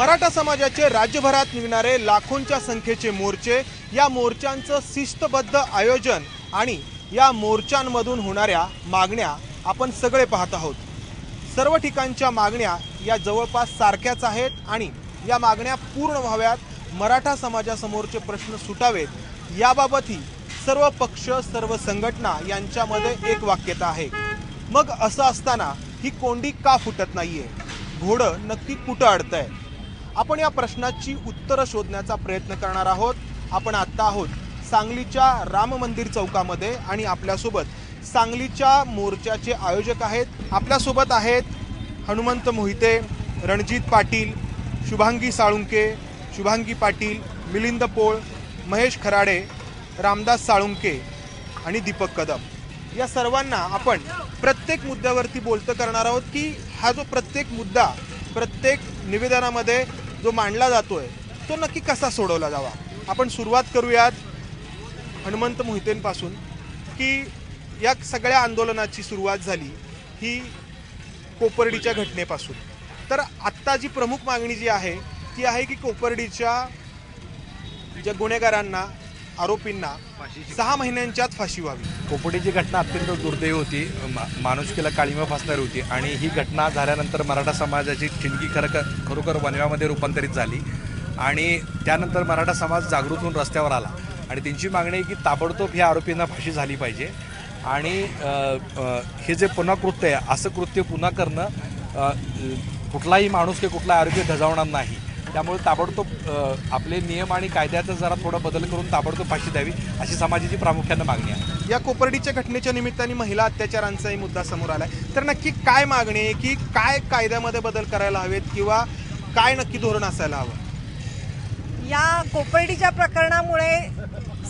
मराठा समाजाचे राज्यभरात निघणारे लाखोंच्या संख्येचे मोर्चे या मोर्चांचं शिस्तबद्ध आयोजन आणि या मोर्चांमधून होणाऱ्या मागण्या आपण सगळे पाहत आहोत. सर्व ठिकाणच्या मागण्या या जवळपास सारख्याच आहेत आणि या मागण्या पूर्ण व्हाव्यात मराठा समाजासमोरचे प्रश्न सुटावेत याबाबतही सर्व पक्ष सर्व संघटना यांच्यामध्ये एक वाक्यता आहे. मग असं असताना ही कोंडी का फुटत नाहीये? घोडं नक्की कुठं अडतंय? आपण या प्रश्नाची उत्तरं शोधण्याचा प्रयत्न करणार आहोत. आपण आत्ता आहोत सांगलीच्या राम मंदिर चौकामध्ये आणि आपल्यासोबत सांगलीच्या मोर्चाचे आयोजक आहेत. आपल्यासोबत आहेत हनुमंत मोहिते रणजित पाटील शुभांगी साळुंके शुभांगी पाटील मिलिंद पोळ महेश खराडे रामदास साळुंके आणि दीपक कदम. या सर्वांना आपण प्रत्येक मुद्द्यावरती बोलतं करणार आहोत की हा जो प्रत्येक मुद्दा प्रत्येक निवेदनामध्ये जो मांडला जातोय तो नक्की कसा सोडवला जावा? आपण सुरुवात करूयात हनुमंत मोहितेंपासून की या सगळ्या आंदोलनाची सुरुवात झाली ही कोपर्डीच्या घटनेपासून. तर आत्ता जी प्रमुख मागणी जी आहे ती आहे की कोपर्डीच्या ज्या गुन्हेगारांना आरोपींना सहा महिन्यांच्यात फाशी व्हावी. कोपडीची घटना अत्यंत दुर्दैवी होती. मा- माणुसकीला काळीमा फासणारी होती आणि ही घटना झाल्यानंतर मराठा समाजाची ठिणगी खरं खरोखर वनव्यामध्ये रूपांतरित झाली आणि त्यानंतर मराठा समाज जागृत होऊन रस्त्यावर आला. आणि त्यांची मागणी आहे की ताबडतोब ह्या आरोपींना फाशी झाली पाहिजे. आणि हे जे पुन्हा कृत्य आहे असं कृत्य पुन्हा करणं कुठलाही माणूस किंवा कुठला आरोपी धजावणार नाही. त्यामुळे ताबडतोब आपले नियम आणि कायद्याचा जरा थोडा बदल करून ताबडतोब फाशी द्यावी अशी समाजाची प्रामुख्यानं मागणी आहे. या कोपर्डीच्या घटनेच्या निमित्ताने महिला अत्याचारांचाही मुद्दा समोर आलाय. तर नक्की काय मागणी आहे की काय कायद्यामध्ये बदल करायला हवेत किंवा काय नक्की धोरण असायला हवं? या कोपर्डीच्या प्रकरणामुळे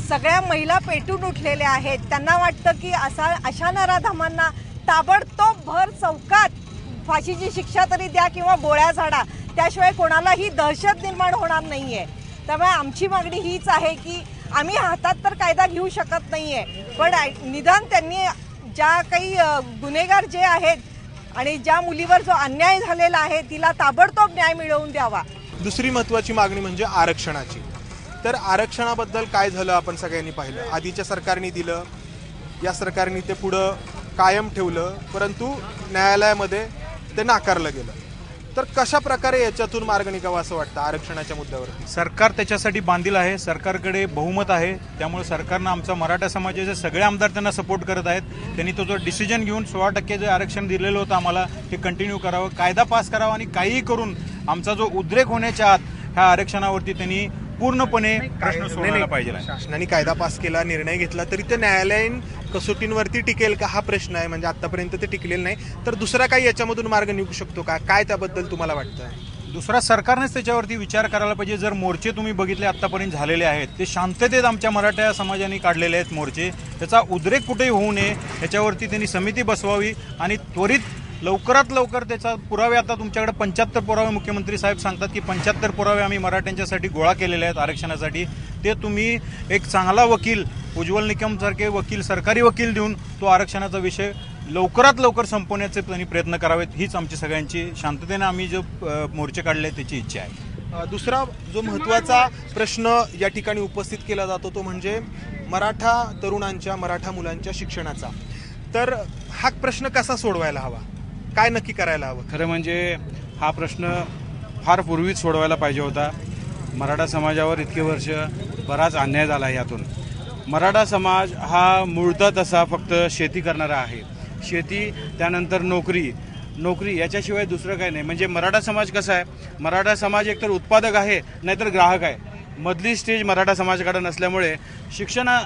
सगळ्या महिला पेटून उठलेल्या आहेत. त्यांना वाटतं की असा अशा नराधमांना ताबडतोब भर चौकात फाशीची शिक्षा तरी द्या किंवा गोळ्या झाडा. त्याशिवाय कोणालाही दहशत निर्माण होणार नाही आहे त्यामुळे आमची मागणी हीच आहे की आम्ही हातात तर कायदा घेऊ शकत नाही आहे पण निदान त्यांनी ज्या काही गुन्हेगार जे आहेत आणि ज्या मुलीवर जो अन्याय झालेला आहे तिला ताबडतोब न्याय मिळवून द्यावा. दुसरी महत्वाची मागणी म्हणजे आरक्षणाची. तर आरक्षणाबद्दल काय झालं आपण सगळ्यांनी पाहिलं? आधीच्या सरकारने दिलं या सरकारने ते पुढं कायम ठेवलं परंतु न्यायालयामध्ये ते नाकारलं गेलं. तर कशा प्रकारे याच्यातून मार्ग निघावा असं वाटतं आरक्षणाच्या मुद्द्यावर सरकार त्याच्यासाठी बांधील आहे सरकारकडे बहुमत आहे त्यामुळे सरकारनं आमचा मराठा समाजाचे सगळे आमदार त्यांना सपोर्ट करत आहेत. त्यांनी तो जो डिसिजन घेऊन सोळा टक्के जे आरक्षण दिलेलं होतं आम्हाला ते कंटिन्यू करावं कायदा पास करावा आणि काहीही करून आमचा जो उद्रेक होण्याच्या आत ह्या आरक्षणावरती त्यांनी पूर्णपणे प्रश्न सोडवायला पाहिजे. शासनाने कायदा पास केला निर्णय घेतला तरी ते न्यायालयीन कसोटींवरती टिकेल का? हा प्रश्न आहे. म्हणजे आतापर्यंत ते टिकलेलं नाही. तर दुसरा काही याच्यामधून मार्ग निघू शकतो का? काय त्याबद्दल तुम्हाला वाटतं? दुसरा सरकारनेच त्याच्यावरती विचार करायला पाहिजे. जर मोर्चे तुम्ही बघितले आतापर्यंत झालेले आहेत ते शांततेत आमच्या मराठा समाजाने काढलेले आहेत मोर्चे. त्याचा उद्रेक कुठेही होऊ नये. याच्यावरती त्यांनी समिती बसवावी आणि त्वरित लवकरात लवकर त्याचा पुरावे आता तुमच्याकडे पंच्याहत्तर पुरावे मुख्यमंत्री साहेब सांगतात की पंच्याहत्तर पुरावे आम्ही मराठ्यांच्यासाठी गोळा केलेले आहेत आरक्षणासाठी. ते तुम्ही एक चांगला वकील उज्ज्वल निकमसारखे वकील सरकारी वकील देऊन तो आरक्षणाचा विषय लवकरात लवकर संपवण्याचे त्यांनी प्रयत्न करावेत हीच आमची सगळ्यांची शांततेने आम्ही जो मोर्चे काढले त्याची इच्छा आहे. दुसरा जो महत्त्वाचा प्रश्न या ठिकाणी उपस्थित केला जातो तो म्हणजे मराठा तरुणांच्या मराठा मुलांच्या शिक्षणाचा. तर हा प्रश्न कसा सोडवायला हवा? काय नक्की करायला हवं? खरं म्हणजे हा प्रश्न फार पूर्वीच सोडवायला पाहिजे होता. मराठा समाजावर इतके वर्ष बराच अन्याय झाला आहे यातून. मराठा समाज हा मूळतः तसा फक्त शेती करणारा आहे. शेती त्यानंतर नोकरी. नोकरी याच्याशिवाय दुसरं काही नाही. म्हणजे मराठा समाज कसा आहे? मराठा समाज एकतर उत्पादक आहे नाहीतर ग्राहक आहे. मधली स्टेज मराठा समाजाकडे नसल्यामुळे शिक्षणा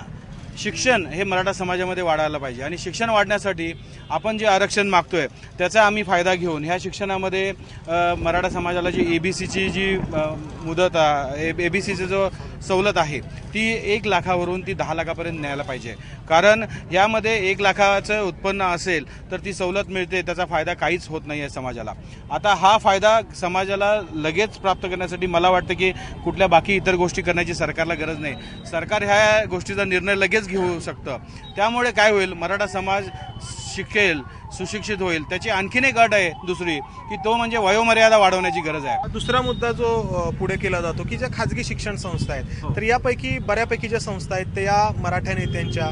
शिक्षण हे मराठा समाजामध्ये वाढायला पाहिजे. आणि शिक्षण वाढण्यासाठी आपण जे आरक्षण मागतोय त्याचा आम्ही फायदा घेऊन ह्या शिक्षणामध्ये मराठा समाजाला जी ए बी सीची जी मुदत ए बी सीची जो सवलत आहे ती एक लाखावरून ती दहा लाखापर्यंत न्यायला पाहिजे. कारण यामध्ये एक लाखाचं उत्पन्न असेल तर ती सवलत मिळते त्याचा फायदा काहीच होत नाही आहे समाजाला. आता हा फायदा समाजाला लगेच प्राप्त करण्यासाठी मला वाटतं की कुठल्या बाकी इतर गोष्टी करण्याची सरकारला गरज नाही. सरकार ह्या गोष्टीचा निर्णय लगेच घेऊ शकतं. त्यामुळे काय होईल? मराठा समाज शिकेल सुशिक्षित होईल. त्याची आणखीन एक अट आहे दुसरी की तो म्हणजे वयोमर्यादा वाढवण्याची गरज आहे. दुसरा मुद्दा जो पुढे केला जातो की ज्या खाजगी शिक्षण संस्था आहेत तर यापैकी बऱ्यापैकी ज्या संस्था आहेत त्या या मराठा नेत्यांच्या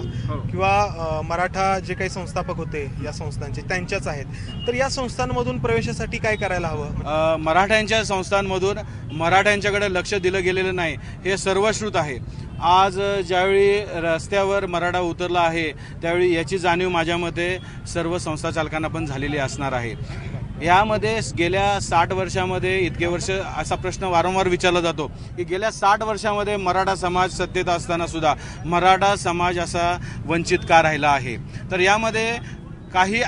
किंवा अ, मराठा जे काही संस्थापक होते या संस्थांचे त्यांच्याच आहेत. तर या संस्थांमधून प्रवेशासाठी काय करायला हवं? मराठ्यांच्या संस्थांमधून मराठ्यांच्याकडे लक्ष दिलं गेलेलं नाही. हे सर्वश्रुत आहे. आज ज्यावेळी रस्त्यावर मराठा उतरला आहे त्यावेळी याची जाणीव माझ्या मते सर्व संस्था चालकांना पण झालेली असणार आहे. यामध्ये गेल्या साठ वर्षामध्ये इतके वर्ष असा प्रश्न वारंवार विचारला जातो की गेल्या साठ वर्षामध्ये मराठा समाज सत्तेत असताना सुद्धा मराठा समाज असा वंचित का राहिला आहे. तर यामध्ये काही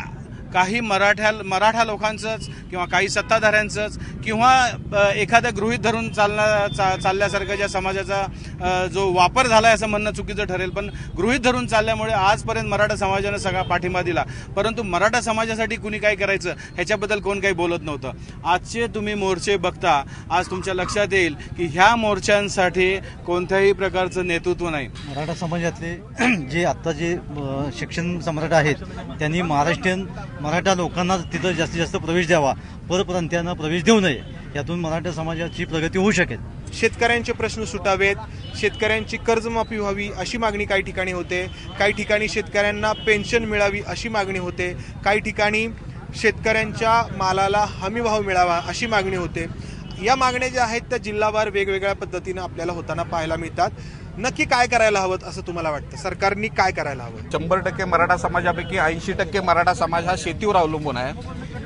काही मराठ्या मराठा लोकांचंच किंवा काही सत्ताधाऱ्यांचंच किंवा एखाद्या गृहित धरून चालना चा चालल्यासारखं ज्या समाजाचा जो वापर झाला आहे असं म्हणणं चुकीचं ठरेल. पण गृहित धरून चालल्यामुळे आजपर्यंत मराठा समाजानं सगळा पाठिंबा दिला. परंतु मराठा समाजासाठी कुणी काय करायचं ह्याच्याबद्दल कोण काही बोलत नव्हतं. आजचे तुम्ही मोर्चे बघता आज तुमच्या लक्षात येईल की ह्या मोर्चांसाठी कोणत्याही प्रकारचं नेतृत्व नाही. मराठा समाजातले जे आत्ता जे शिक्षण सम्राट आहेत त्यांनी महाराष्ट्रीयन मराठा लोकांना तिथं जास्तीत जास्त प्रवेश द्यावा परप्रांतीयांना प्रवेश देऊ नये यातून मराठा समाजाची प्रगती होऊ शकेल. शेतकऱ्यांचे प्रश्न सुटावेत शेतकऱ्यांची कर्जमाफी व्हावी अशी मागणी काही ठिकाणी होते काही ठिकाणी शेतकऱ्यांना पेन्शन मिळावी अशी मागणी होते काही ठिकाणी शेतकऱ्यांच्या मालाला हमीभाव मिळावा अशी मागणी होते. या मागण्या ज्या आहेत त्या जिल्हावार वेगवेगळ्या पद्धतीनं आपल्याला होताना पाहायला मिळतात. नक्की काय करायला हवं असं तुम्हाला वाटतं? सरकारनी काय करायला हवं? शंभर टक्के मराठा समाजापैकी ऐंशी टक्के मराठा समाज हा शेतीवर अवलंबून आहे.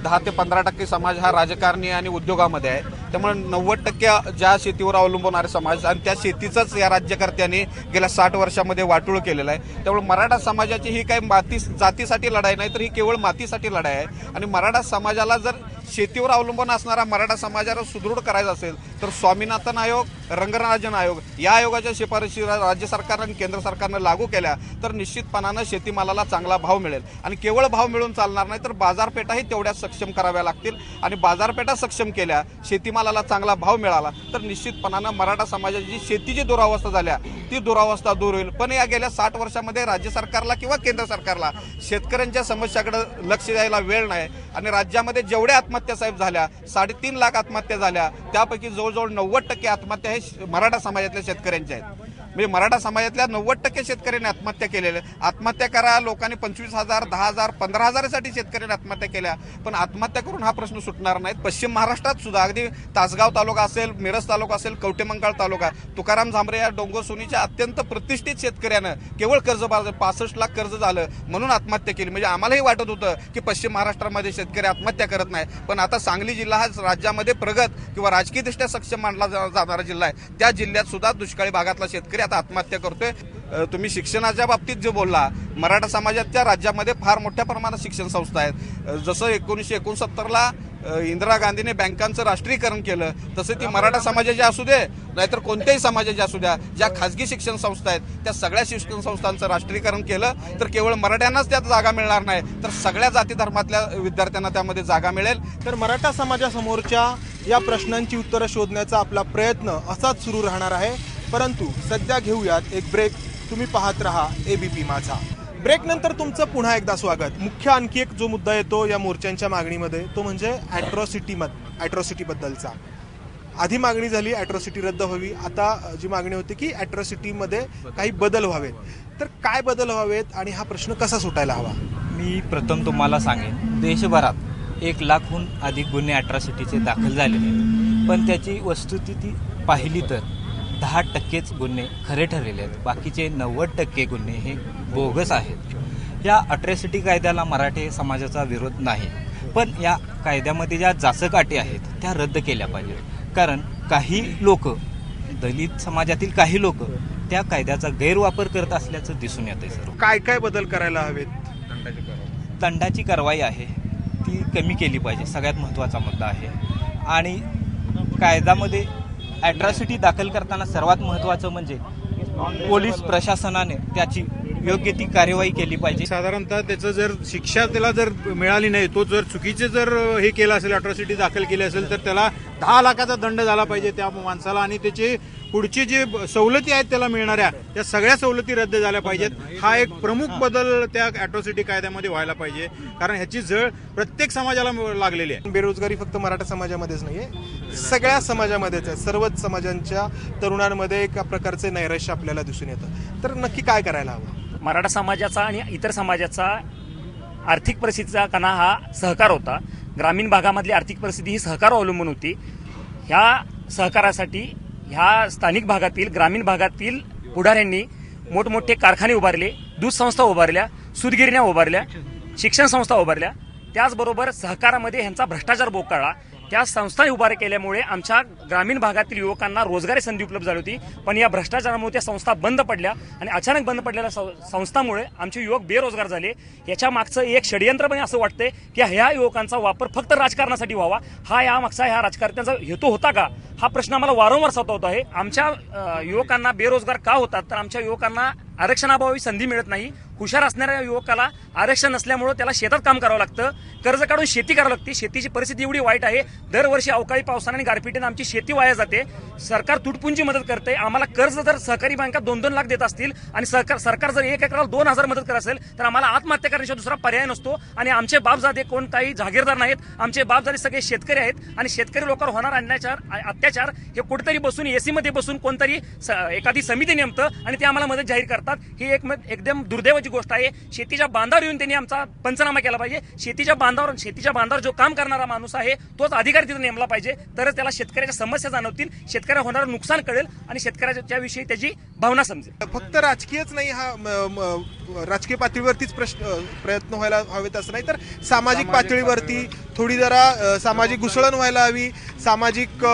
दहा ते पंधरा टक्के समाज हा राजकारणी आणि उद्योगामध्ये आहे. त्यामुळे नव्वद टक्के ज्या शेतीवर अवलंबून आहे समाज आणि त्या शेतीचंच या राज्यकर्त्यांनी गेल्या साठ वर्षामध्ये वाटूळ केलेलं आहे. त्यामुळे मराठा समाजाची ही काही माती जातीसाठी लढाई नाही तर ही केवळ मातीसाठी लढाई आहे. आणि मराठा समाजाला जर शेतीवर अवलंबून असणारा मराठा समाजाला सुदृढ करायचा असेल तर स्वामीनाथन आयोग रंगराजन आयोग या आयोगाच्या शिफारशी राज्य सरकार आणि केंद्र सरकारनं लागू केल्या तर निश्चितपणानं शेतीमालाला चांगला भाव मिळेल. आणि केवळ भाव मिळून चालणार नाही तर बाजारपेठाही तेवढ्या सक्षम कराव्या लागतील. आणि बाजारपेठा सक्षम केल्या शेतीमालाला चांगला भाव मिळाला तर निश्चितपणानं मराठा समाजाची शेतीची दुरावस्था झाल्या ती दुरावस्था दूर होईल. पण या गेल्या साठ वर्षामध्ये राज्य सरकारला किंवा केंद्र सरकारला शेतकऱ्यांच्या समस्याकडे लक्ष द्यायला वेळ नाही. आणि राज्यामध्ये जेवढे जेवढ्या आत्महत्या साहेब झाल्या साडेतीन लाख आत्महत्या झाल्या त्यापैकी जवळजवळ नव्वद टक्के आत्महत्या हे मराठा समाजातल्या शेतकऱ्यांच्या आहेत. म्हणजे मराठा समाजातल्या नव्वद टक्के शेतकऱ्यांनी आत्महत्या केलेल्या. आत्महत्या करा लोकांनी पंचवीस हजार दहा हजार पंधरा हजारासाठी शेतकऱ्यांनी आत्महत्या केल्या. पण आत्महत्या करून हा प्रश्न सुटणार नाहीत. पश्चिम महाराष्ट्रात सुद्धा अगदी तासगाव तालुका असेल मिरज तालुका असेल कवटेमंकाळ तालुका तुकाराम झांबरे या डोंगरसोनीच्या अत्यंत प्रतिष्ठित शेतकऱ्यानं केवळ कर्ज पासष्ट लाख कर्ज झालं म्हणून आत्महत्या केली. म्हणजे आम्हालाही वाटत होतं की पश्चिम महाराष्ट्रामध्ये शेतकरी आत्महत्या करत नाही. पण आता सांगली जिल्हा हा राज्यामध्ये प्रगत किंवा राजकीयदृष्ट्या सक्षम मानला जा- जाणारा जिल्हा आहे. त्या जिल्ह्यात सुद्धा दुष्काळी भागातला शेतकरी आता आत्महत्या करतोय. तुम्ही शिक्षणाच्या बाबतीत जे बोलला मराठा समाजाच्या राज्यामध्ये फार मोठ्या प्रमाणात शिक्षण संस्था आहेत. जसं एकोणीसशे एकोणसत्तरला इंदिरा गांधीने बँकांचं राष्ट्रीयकरण केलं तसं ती मराठा समाजाची असू दे नाहीतर कोणत्याही समाजाची असू द्या. ज्या खाजगी शिक्षण संस्था आहेत त्या सगळ्या शिक्षण संस्थांचं राष्ट्रीयकरण केलं तर केवळ मराठ्यांनाच त्यात जागा मिळणार नाही. तर सगळ्या जाती धर्मातल्या विद्यार्थ्यांना त्यामध्ये जागा मिळेल. तर मराठा समाजासमोरच्या या प्रश्नांची उत्तरं शोधण्याचा आपला प्रयत्न असाच सुरू राहणार आहे. परंतु सध्या घेऊयात एक ब्रेक तुम्ही पाहत रहा एबीपी माझा. ब्रेक नंतर तुमचं पुन्हा एकदा स्वागत. मुख्य आणखी एक जो मुद्दा येतो या मोर्चांच्या मागणीमध्ये तो म्हणजे ॲट्रॉसिटी मध ॲट्रॉसिटीबद्दलचा आधी मागणी झाली अॅट्रॉसिटी रद्द व्हावी. आता जी मागणी होती की ॲट्रॉसिटीमध्ये काही बदल व्हावेत. तर काय बदल व्हावेत आणि हा प्रश्न कसा सुटायला हवा? मी प्रथम तुम्हाला सांगेन. देशभरात एक लाखहून अधिक गुन्हे अॅट्रॉसिटीचे दाखल झालेले आहेत. पण त्याची वस्तुस्थिती पाहिली तर दहा टक्केच गुन्हे खरे ठरलेले आहेत. बाकीचे नव्वद टक्के गुन्हे हे बोगस आहेत. या अट्रॉसिटी कायद्याला मराठी समाजाचा विरोध नाही. पण या कायद्यामध्ये ज्या जाचक अटी आहेत त्या रद्द केल्या पाहिजेत. कारण काही लोक दलित समाजातील काही लोक त्या कायद्याचा गैरवापर करत असल्याचं दिसून येतंय सर्व. काय काय बदल करायला हवेत? दंडाची कारवाई आहे. ती कमी केली पाहिजे. सगळ्यात महत्त्वाचा मुद्दा आहे. आणि कायद्यामध्ये ॲट्रॉसिटी दाखल करताना सर्वात महत्त्वाचं म्हणजे पोलीस प्रशासनाने त्याची योग्य ती कार्यवाही केली पाहिजे. साधारणतः त्याचं जर शिक्षा त्याला जर मिळाली नाही तो जर चुकीचे जर हे केलं असेल अट्रॉसिटी दाखल केली असेल तर त्याला दहा लाखाचा दंड झाला पाहिजे त्या माणसाला आणि त्याचे पुढची जे सवलती आहेत त्याला मिळणाऱ्या त्या सगळ्या सवलती रद्द झाल्या पाहिजेत. हा एक प्रमुख बदल त्या अॅट्रॉसिटी कायद्यामध्ये व्हायला पाहिजे. कारण ह्याची झळ प्रत्येक समाजाला लागलेली आहे. बेरोजगारी फक्त मराठा समाजामध्येच नाहीये. सगळ्या समाजामध्येच आहे. सर्वच समाजांच्या तरुणांमध्ये एका प्रकारचे नैराश्य आपल्याला दिसून येतं. तर नक्की काय करायला हवं? मराठा समाजाचा आणि इतर समाजाचा आर्थिक परिस्थितीचा कणा हा सहकार होता. ग्रामीण भागामधली आर्थिक परिस्थिती ही सहकार अवलंबून होती. ह्या सहकारासाठी ह्या स्थानिक भागातील ग्रामीण भागातील पुढाऱ्यांनी मोठमोठे कारखाने उभारले दूध संस्था उभारल्या सुदगिरण्या उभारल्या शिक्षण संस्था उभारल्या. त्याचबरोबर सहकारामध्ये ह्यांचा भ्रष्टाचार बोकाळला. त्या संस्था उभार केल्यामुळे आमच्या ग्रामीण भागातील युवकांना रोजगारी संधी उपलब्ध झाली होती. पण या भ्रष्टाचारामुळे त्या संस्था बंद पडल्या आणि अचानक बंद पडलेल्या सं- संस्थामुळे आमचे युवक बेरोजगार झाले. याच्या मागचं एक षडयंत्र पण असं वाटतंय की ह्या युवकांचा वापर फक्त राजकारणासाठी व्हावा. हा या मागचा ह्या राजकारण्याचा हेतू होता का? हा प्रश्न आम्हाला वारंवार सतावत आहे. आमच्या युवकांना बेरोजगार का होतात? तर आमच्या युवकांना आरक्षणाभावी संधी मिळत नाही. हुशार असणाऱ्या युवकाला आरक्षण नसल्यामुळं त्याला शेतात काम करावं लागतं. कर्ज काढून शेती करावी लागते. शेतीची परिस्थिती एवढी वाईट आहे. दरवर्षी अवकाळी पावसाने आणि गारपिटीनं आमची शेती वाया जाते. सरकार तुटपुंजी मदत करते आम्हाला कर्ज जर सहकारी बँका दोन दोन लाख देत असतील आणि सरकार सरकार जर एक एकराला दोन हजार मदत करत असेल तर आम्हाला आत्महत्या करण्याशिवाय दुसरा पर्याय नसतो. आणि आमचे बापजादे कोण काही जागीरदार नाहीत. आमचे बापजादे सगळे शेतकरी आहेत. आणि शेतकरी लोकांवर होणार अन्याचार अत्याचार हे कुठेतरी बसून एसी मध्ये बसून कोणतरी एखादी समिती नेमतं आणि ते आम्हाला मदत जाहीर करतात. ही एक एकदम दुर्दैवाची गोष्ट आहे. शेतीच्या बांधावर येऊन त्यांनी आमचा पंचनामा केला पाहिजे. शेतीच्या बांधावर शेतीच्या बांधावर जो काम करणारा माणूस आहे तोच अधिकारी तिथे नेमला पाहिजे. तरच त्याला शेतकऱ्याच्या समस्या जाणवतील शेतकऱ्याला होणारं नुकसान कळेल आणि शेतकऱ्याच्या विषयी त्याची भावना समजेल. फक्त राजकीयच नाही हा राजकीय पातळीवरतीच प्रश्न प्रयत्न व्हायला हवेत असं नाही तर सामाजिक पातळीवरती थोडी जरा सामाजिक घुसळण व्हायला हवी. सामाजिक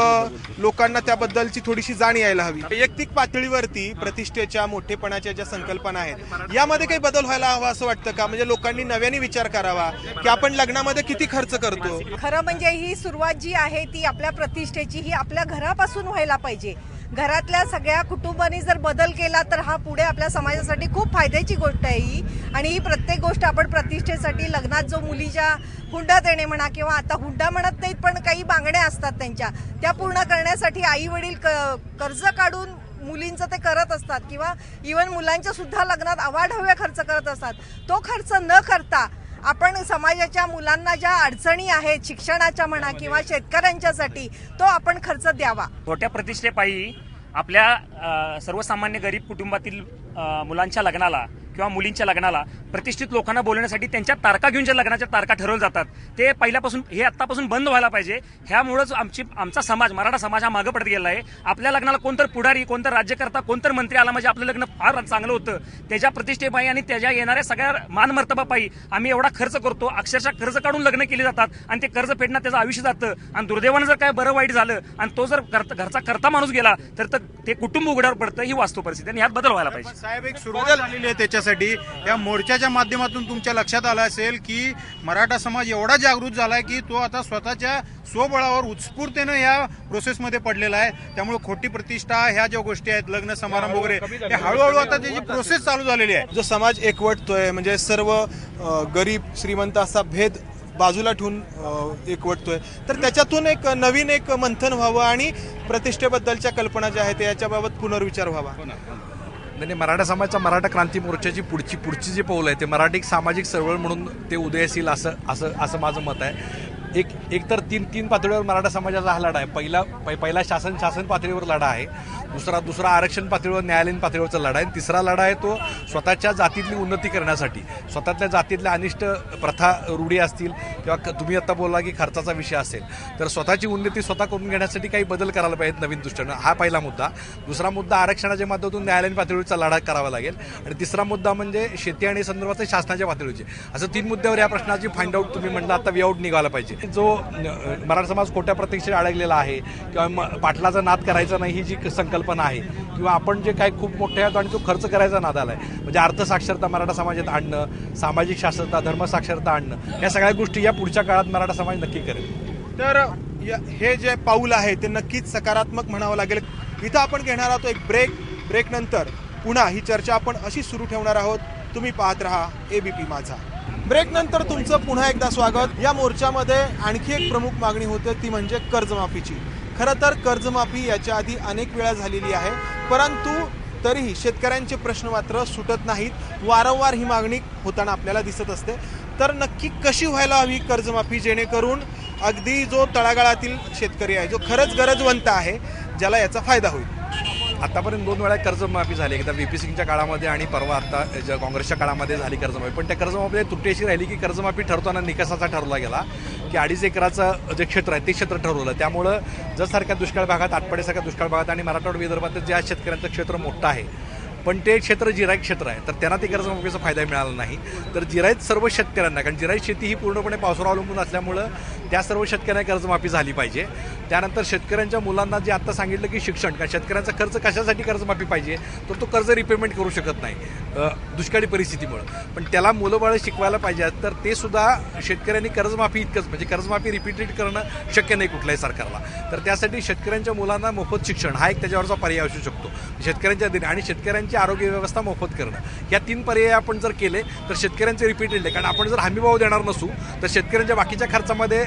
लोकांना त्याबद्दलची थोडीशी जाण यायला हवी. वैयक्तिक पातळीवरती प्रतिष्ठेच्या मोठेपणाच्या ज्या संकल्पना आहेत यामध्ये काही बदल व्हायला हवा असं वाटतं का? म्हणजे लोकांनी नव्याने विचार करावा की आपण लग्नामध्ये किती खर्च करतो? खरं म्हणजे ही सुरुवात जी आहे ती आपल्या प्रतिष्ठेची ही आपल्या घरापासून व्हायला पाहिजे. घरातल्या सगळ्या कुटुंबानी जर बदल केला तर हा पुढे आपल्या समाजासाठी खूप फायद्याची गोष्ट आहे ही. आणि ही प्रत्येक गोष्ट आपण प्रतिष्ठेसाठी लग्नात जो मुलीच्या हुंडा देणे म्हणा किंवा आता हुंडा म्हणत नाहीत पण काही बांगड्या असतात त्यांच्या त्या पूर्ण करण्यासाठी आई वडील कर्ज काढून मुलींचं ते करत असतात. किंवा इवन मुलांच्या सुद्धा लग्नात अवाढव्य खर्च करत असतात. तो खर्च न करता आपण समाजाच्या मुलांना ज्या अडचणी आहेत शिक्षणाच्या म्हणा किंवा शेतकऱ्यांच्यासाठी तो आपण खर्च द्यावा. छोट्या प्रतिष्ठेपायी आपल्या सर्वसामान्य गरीब कुटुंबातील मुलांच्या लग्नाला किंवा मुलींच्या लग्नाला प्रतिष्ठित लोकांना बोलण्यासाठी त्यांच्या तारखा घेऊन ज्या लग्नाच्या तारखा ठरवल्या जातात ते पहिल्यापासून हे आत्तापासून बंद व्हायला पाहिजे. ह्यामुळंच आमची आमचा समाज मराठा समाज हा मागं पडत गेला आहे. आपल्या लग्नाला कोणतर पुढारी कोणतर राज्यकर्ता कोणतर मंत्री आला म्हणजे आपलं लग्न फार चांगलं होतं. त्याच्या प्रतिष्ठेपायी आणि त्याच्या येणाऱ्या सगळ्या मानमर्तबापायी आम्ही एवढा खर्च करतो अक्षरशः कर्ज काढून लग्न केली जातात आणि ते कर्ज फेडण्यात त्याचं आयुष्य जातं. आणि दुर्दैवानं जर काय बरं वाईट झालं आणि तो जर घरचा करता माणूस गेला तर तर ते कुटुंब उघड्यावर पडतं ही वास्तू परिस्थिती. आणि ह्यात बदल व्हायला पाहिजे. साहेब एक सुरुवात झालेली आहे त्याच्यासाठी या मोर्चाच्या माध्यमातून तुमच्या लक्षात आलं असेल की मराठा समाज एवढा जागृत झालाय की तो आता स्वतःच्या स्वबळावर उत्स्फूर्तेनं या प्रोसेसमध्ये पडलेला आहे. त्यामुळे खोटी प्रतिष्ठा ह्या ज्या गोष्टी आहेत लग्न समारंभ वगैरे हे हळूहळू आता त्याची प्रोसेस चालू झालेली आहे. जो समाज एकवटतोय म्हणजे सर्व गरीब श्रीमंत असा भेद बाजूला ठेवून एकवटतोय तर त्याच्यातून एक नवीन एक मंथन व्हावं आणि प्रतिष्ठेबद्दलच्या कल्पना ज्या आहेत याच्याबाबत पुनर्विचार व्हावा. नाही मराठा समाजाचा मराठा क्रांती मोर्चाची पुढची पुढची जी पाऊल आहे ते मराठी सामाजिक चळवळ म्हणून ते उदयशील असं असं असं माझं मत आहे. एक एक तर तीन तीन पातळीवर मराठा समाजाचा हा लढा आहे. पहिला पै पहिला शासन शासन पातळीवर लढा आहे. दुसरा दुसरा आरक्षण पातळीवर न्यायालयीन पातळीवरचा लढा आहे. आणि तिसरा लढा आहे तो स्वतःच्या जातीतली उन्नती करण्यासाठी. स्वतःतल्या जातीतल्या अनिष्ट प्रथा रूढी असतील किंवा क- तुम्ही आता बोलला की खर्चाचा विषय असेल तर स्वतःची उन्नती स्वतः करून घेण्यासाठी काही बदल करायला पाहिजेत नवीन दृष्टीनं. हा पहिला मुद्दा. दुसरा मुद्दा आरक्षणाच्या माध्यमातून न्यायालयीन पातळीवरचा लढा करावा लागेल. आणि तिसरा मुद्दा म्हणजे शेती आणि संदर्भात शासनाच्या पातळीवरचे. असं तीन मुद्द्यावर या प्रश्नाची फाइंड आउट तुम्ही म्हणलं आता वे आउट निघाला पाहिजे. जो मराठा समाज खोट्या प्रतीक्षेत अडकलेला आहे किंवा पाटलाचा नाद करायचा नाही ही जी संकल्पना आहे किंवा आपण जे काही खूप मोठे आहोत आणि तो खर्च करायचा नाद आहे म्हणजे अर्थसाक्षरता मराठा समाजात आणणं सामाजिक साक्षरता धर्मसाक्षरता आणणं या सगळ्या गोष्टी या पुढच्या काळात मराठा समाज नक्की करेल. तर हे जे पाऊल आहे ते नक्कीच सकारात्मक म्हणावं लागेल. इथं आपण घेणार आहोत एक ब्रेक ब्रेक नंतर पुन्हा ही चर्चा आपण अशी सुरू ठेवणार आहोत. तुम्ही पाहत राहा एबीपी माझा. ब्रेक नंतर तुमचं पुन्हा एकदा स्वागत. या मोर्चामध्ये आणखी एक प्रमुख मागणी होते ती म्हणजे कर्जमाफीची. खरं तर कर्जमाफी याच्या आधी अनेक वेळा झालेली आहे परंतु तरीही शेतकऱ्यांचे प्रश्न मात्र सुटत नाहीत. वारंवार ही मागणी होताना आपल्याला दिसत असते. तर नक्की कशी व्हायला हवी कर्जमाफी जेणेकरून अगदी जो तळागाळातील शेतकरी आहे जो खरंच गरजवंत आहे ज्याला याचा फायदा होईल? आतापर्यंत दोन वेळा कर्जमाफी झाली. एकदा व्ही पी सिंगच्या काळामध्ये आणि परवा आता ज्या काँग्रेसच्या काळामध्ये झाली कर्जमाफी. पण त्या कर्जमाफीमध्ये त्रुटी अशी राहिली की कर्जमाफी ठरताना निकासाचा ठरवला गेला की अडीच एकराचं जे क्षेत्र आहे ते क्षेत्र ठरवलं. त्यामुळं जसारख्या दुष्काळ भागात आटपाडीसारख्या दुष्काळ भागात आणि मराठवाडा विदर्भात ज्या शेतकऱ्यांचं क्षेत्र मोठं आहे पण ते क्षेत्र जिरायत क्षेत्र आहे. तर त्यांना ते कर्जमाफीचा फायदा मिळाला नाही. तर जिरायत सर्व शेतकऱ्यांना कारण जिरायत शेती ही पूर्णपणे पावसावर अवलंबून असल्यामुळं त्या सर्व शेतकऱ्यांना कर्जमाफी झाली पाहिजे. त्यानंतर शेतकऱ्यांच्या मुलांना जे आता सांगितलं की शिक्षण कारण शेतकऱ्यांचा खर्च कशासाठी कर्जमाफी पाहिजे तर तो कर्ज रिपेमेंट करू शकत नाही दुष्काळी परिस्थितीमुळं. पण त्याला मुलं बाळं शिकवायला पाहिजे तर ते सुद्धा शेतकऱ्यांनी कर्जमाफी इतकंच म्हणजे कर्जमाफी रिपीटेड करणं शक्य नाही कुठल्याही सरकारला. तर त्यासाठी शेतकऱ्यांच्या मुलांना मोफत शिक्षण हा एक त्याच्यावरचा पर्याय असू शकतो. शेतकऱ्यांच्या दिने आणि शेतकऱ्यांची आरोग्य व्यवस्था मोफत करणं. या तीन पर्याय आपण जर केले तर शेतकऱ्यांचे रिपीटेड आहे कारण आपण जर हमीभाव देणार नसू तर शेतकऱ्यांच्या बाकीच्या खर्चामध्ये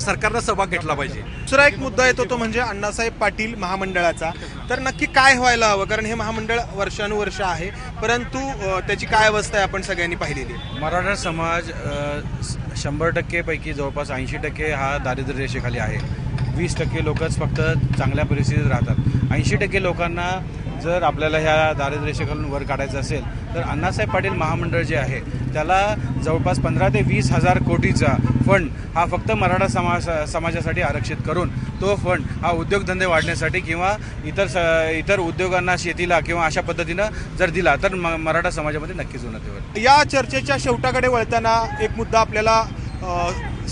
सरकारनं सहभाग घेतला पाहिजे. दुसरा एक मुद्दा येतो तो म्हणजे अण्णासाहेब पाटील महामंडळाचा. तर नक्की काय व्हायला हवं? कारण हे महामंडळ वर्षानुवर्ष आहे. परंतु त्याची काय अवस्था आहे आपण सगळ्यांनी पाहिलेली मराठा समाज शंभर टक्केपैकी जवळपास ऐंशी टक्के हा दारिद्र्य रेषेखाली आहे. वीस टक्के लोकच फक्त चांगल्या परिस्थितीत राहतात. ऐंशी टक्के लोकांना जर आपल्याला ह्या दारिद्र्यरेषेखालून वर काढायचं असेल तर अण्णासाहेब पाटील महामंडळ जे आहे त्याला जवळपास पंधरा ते वीस हजार कोटीचा फंड हा फक्त मराठा समाज समाजासाठी आरक्षित करून तो फंड हा उद्योगधंदे वाढण्यासाठी किंवा इतर स इतर उद्योगांना शेतीला किंवा अशा पद्धतीनं जर दिला तर म मराठा समाजामध्ये नक्कीच उन्नती होईल. या चर्चेच्या शेवटाकडे वळताना एक मुद्दा आपल्याला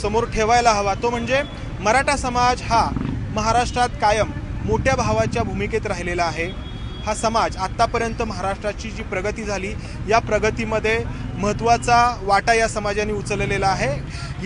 समोर ठेवायला हवा तो म्हणजे मराठा समाज हा महाराष्ट्रात कायम मोठ्या भावाच्या भूमिकेत राहिलेला आहे. हा समाज आत्तापर्यंत महाराष्ट्राची जी प्रगती झाली या प्रगतीमध्ये महत्त्वाचा वाटा या समाजाने उचललेला आहे.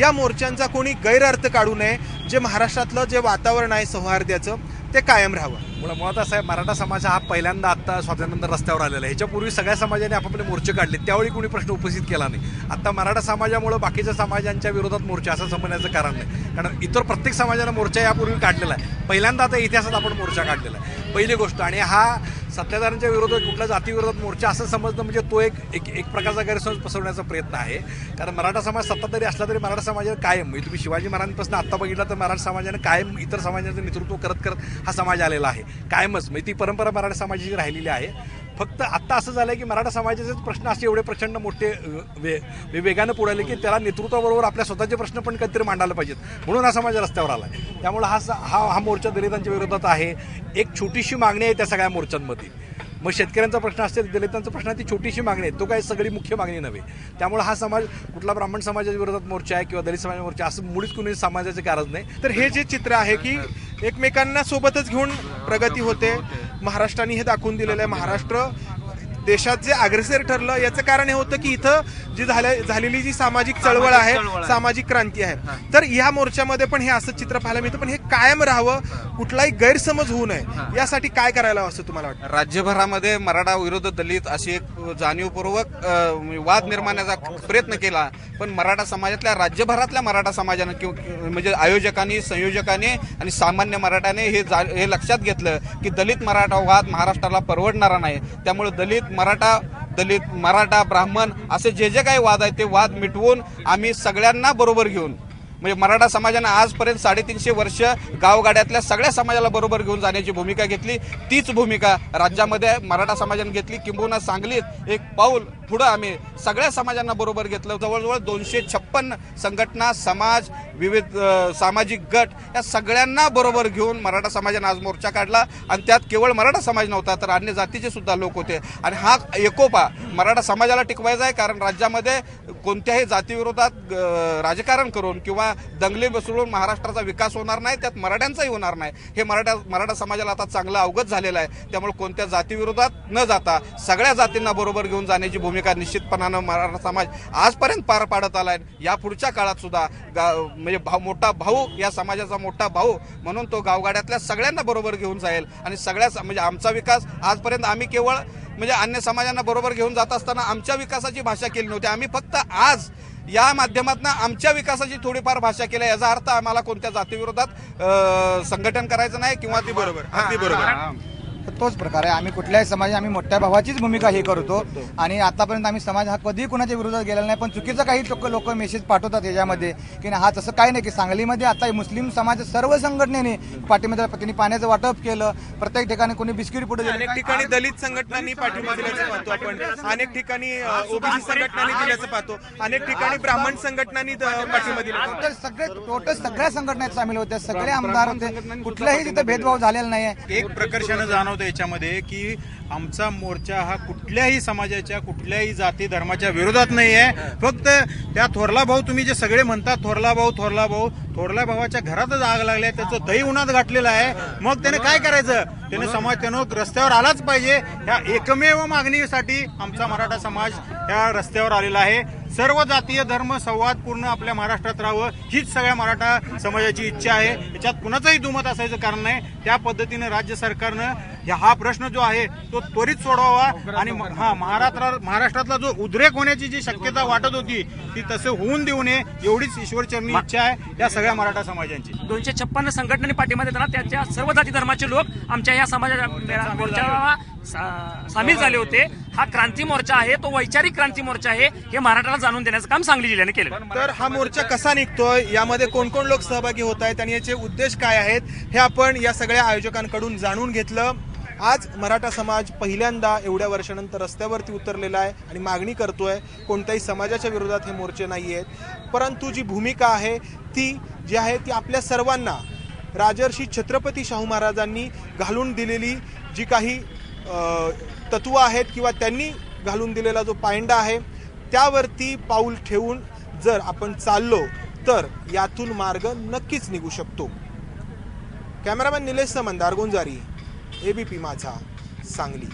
या मोर्चांचा कोणी गैरअर्थ काढू नये जे महाराष्ट्रातलं जे वातावरण आहे सौहार्द्याचं ते कायम राहावं. मुळात मुळात असं आहे मराठा समाज हा पहिल्यांदा आता स्वातंत्र्यानंतर रस्त्यावर आलेला आहे. ह्याच्यापूर्वी सगळ्या समाजाने आपापले मोर्चे काढले. त्यावेळी कोणी प्रश्न उपस्थित केला नाही. आता मराठा समाजामुळे बाकीच्या समाजांच्या विरोधात मोर्चा असं समजण्याचं कारण नाही. कारण इतर प्रत्येक समाजानं मोर्चा यापूर्वी काढलेला आहे. पहिल्यांदा आता इतिहासात आपण मोर्चा काढलेला आहे. पहिली गोष्ट आणि हा सत्ताधाऱ्यांच्या विरोधात कुठल्या जातीविरोधात मोर्चा असं समजणं म्हणजे तो एक एक एक प्रकारचा गैरसमज पसरवण्याचा प्रयत्न आहे. कारण मराठा समाज सत्ताधारी असला तरी मराठा समाजाला कायम म्हणजे तुम्ही शिवाजी महाराजांपासून आत्ता बघितला तर मराठा समाजाने कायम इतर समाजाचं नेतृत्व करत करत हा समाज आलेला आहे. कायमच म्हणजे ती परंपरा मराठा समाजाची राहिलेली आहे. फक्त आत्ता असं झालंय की मराठा समाजाचे प्रश्न असे एवढे प्रचंड मोठे वे वेगानं पुढाले की त्याला नेतृत्वाबरोबर आपल्या स्वतःचे प्रश्न पण काहीतरी मांडायला पाहिजेत. म्हणून हा समाज रस्त्यावर आला त्यामुळे हा स- हा हा मोर्चा दलितांच्या विरोधात आहे. एक छोटीशी मागणी आहे त्या सगळ्या मोर्चांमध्ये. मग शेतकऱ्यांचा प्रश्न असेल दलितांचा प्रश्न ती छोटीशी मागणी आहे. तो काही सगळी मुख्य मागणी नव्हे. त्यामुळे हा समाज कुठला ब्राह्मण समाजाच्या विरोधात मोर्चा आहे किंवा दलित समाज मोर्चा असं मुळीच कुणी समाजाचे कारण नाही. तर हे जे चित्र आहे की एकमेकांना सोबतच घेऊन प्रगती होते. महाराष्ट्राने हे दाखवून दिलेलं आहे. महाराष्ट्र देशात जे अग्रेसर ठरलं याचं कारण हे होतं की इथं जी झाल्या झालेली जी सामाजिक चळवळ आहे सामाजिक क्रांती आहे. तर ह्या मोर्चामध्ये पण हे असं चित्र पाहायला मिळतं. पण हे कायम राहावं कुठलाही गैरसमज होऊ नये यासाठी काय करायला हवं असं तुम्हाला वाटतं? राज्यभरामध्ये मराठा विरुद्ध दलित अशी एक जाणीवपूर्वक वाद निर्माणाचा प्रयत्न केला. पण मराठा समाजातल्या राज्यभरातल्या मराठा समाजानं किंवा म्हणजे आयोजकांनी संयोजकांनी आणि सामान्य मराठाने हे जा हे लक्षात घेतलं की दलित मराठा वाद महाराष्ट्राला परवडणारा नाही. त्यामुळे दलित मराठा दलित मराठा ब्राह्मण असे जे जे काही वाद आहेत ते वाद मिटवून आम्ही सगळ्यांना बरोबर घेऊन म्हणजे मराठा समाजानं आजपर्यंत साडेतीनशे वर्ष गावगाड्यातल्या सगळ्या समाजाला बरोबर घेऊन जाण्याची भूमिका घेतली. तीच भूमिका राज्यामध्ये मराठा समाजाने घेतली. किंबहुना सांगलीत एक पाऊल पुढं आम्ही सगळ्या समाजांना बरोबर घेतलं. जवळजवळ दोनशे छप्पन संघटना समाज विविध सामाजिक गट या सगळ्यांना बरोबर घेऊन मराठा समाजाने आज मोर्चा काढला. आणि त्यात केवळ मराठा समाज नव्हता तर अन्य जातीचे सुद्धा लोक होते. आणि हा एकोपा मराठा समाजाला टिकवायचा आहे कारण राज्यामध्ये कोणत्याही जातीविरोधात राजकारण करून किंवा दंगली बसवून महाराष्ट्राचा विकास होणार नाही त्यात मराठ्यांचाही होणार नाही. हे मराठा मराठा समाजाला आता चांगलं अवगत झालेलं आहे. त्यामुळे कोणत्या जातीविरोधात न जाता सगळ्या जातींना बरोबर घेऊन जाण्याची भूमिका निश्चितपणानं मराठा समाज आजपर्यंत पार पाडत आला आहे या पुढच्या काळात सुद्धा गा म्हणजे म्हणजे भाऊ मोठा भाऊ या समाजाचा मोठा भाऊ म्हणून तो गावगाड्यातल्या सगळ्यांना बरोबर घेऊन जाईल. आणि सगळ्या म्हणजे आमचा विकास आजपर्यंत आम्ही केवळ म्हणजे अन्य समाजांना बरोबर घेऊन जात असताना आमच्या विकासाची भाषा केली नव्हती. आम्ही फक्त आज या माध्यमातून आमच्या विकासाची थोडीफार भाषा केली. याचा अर्थ आम्हाला कोणत्या जातीविरोधात संघटन करायचं नाही किंवा ती बरोबर. अगदी बरोबर. तोच प्रकार आहे. आम्ही कुठल्याही समाज आम्ही मोठ्या भावाचीच भूमिका हे करतो. आणि आतापर्यंत आम्ही समाज हा कधी कुणाच्या विरोधात गेलेला नाही पण चुकीचं काही लोक लोक मेसेज पाठवतात याच्यामध्ये. की नाही, हा तसं काही नाही की सांगलीमध्ये आता मुस्लिम समाज सर्व संघटनेने पाठीमध्ये त्यांनी पाण्याचं वाटप केलं. प्रत्येक ठिकाणी कोणी बिस्किट पुढे अनेक ठिकाणी दलित संघटनांनी पाठिंबा दिल्याचं पाहतो आपण. अनेक ठिकाणी ओबीसी संघटनांनी दिल्याचं पाहतो. अनेक ठिकाणी ब्राह्मण संघटनांनी द- पाठिंबा दिला सगळे टोटल सगळ्या संघटनेत सामील होते सगळे आमदार होते. कुठल्याही तिथे भेदभाव झालेला नाही एक प्रकर्षानं जाणवतं याच्यामध्ये की आमचा मोर्चा हा कुठल्याही समाजाच्या कुठल्याही जाती धर्माच्या विरोधात नाही आहे. फक्त त्या थोरला भाऊ तुम्ही जे सगळे म्हणतात थोरला भाऊ थोरला भाऊ थोरला भावाच्या घरातच आग लागली आहे त्याचं दही उन्हात घातलेलं आहे. मग त्याने काय करायचं? त्याने समाज त्यानं रस्त्यावर आलाच पाहिजे. ह्या एकमेव मागणीसाठी आमचा मराठा समाज या रस्त्यावर आलेला आहे. सर्व जातीय धर्म संवाद पूर्ण आपल्या महाराष्ट्रात राहावं हीच सगळ्या मराठा समाजाची इच्छा आहे. याच्यात कुणाचंही दुमत असायचं कारण नाही. त्या पद्धतीनं राज्य सरकारनं ह्या- हा प्रश्न जो आहे तो त्वरित सोडवावा आणि हा महाराष्ट्रा महाराष्ट्रातला जो उद्रेक होण्याची जी शक्यता वाटत होती ती तसं होऊन देऊ नये एवढीच ईश्वरचरणी इच्छा आहे या सगळ्या मराठा समाजांची. दोनशे छप्पन्न संघटनांनी पाठिंबा देताना त्याच्या सर्व जाती धर्माचे लोक आमच्या या समाजाच्या मोर्चाला सामील झाले होते. हा क्रांती मोर्चा आहे तो वैचारिक क्रांती मोर्चा आहे हे मराठाला जाणून देण्याचं काम सांगली जिल्ह्याने केलं तर हा मोर्चा कसा निघतोय यामध्ये कोण कोण लोक सहभागी होत आहेत आणि याचे उद्देश काय आहेत हे आपण या सगळ्या आयोजकांकडून जाणून घेतलं. आज मराठा समाज पहिल्यांदा एवढ्या वर्षानंतर रस्त्यावरती उतरलेला आहे आणि मागणी करतोय कोणत्याही समाजाच्या विरोधात हे मोर्चे नाही आहेत परंतु जी भूमिका आहे ती जी आहे ती आपल्या सर्वांना राजर्षी छत्रपती शाहू महाराजांनी घालून दिलेली जी काही तत्व आहेत किंवा त्यांनी घालून दिलेला जो पायंडा आहे त्यावरती पाऊल ठेवून जर आपण चाललो तर यातून मार्ग नक्कीच निघू शकतो. कॅमेरामॅन निलेश समंदार गुंजारी. एबीपी माझा सांगली.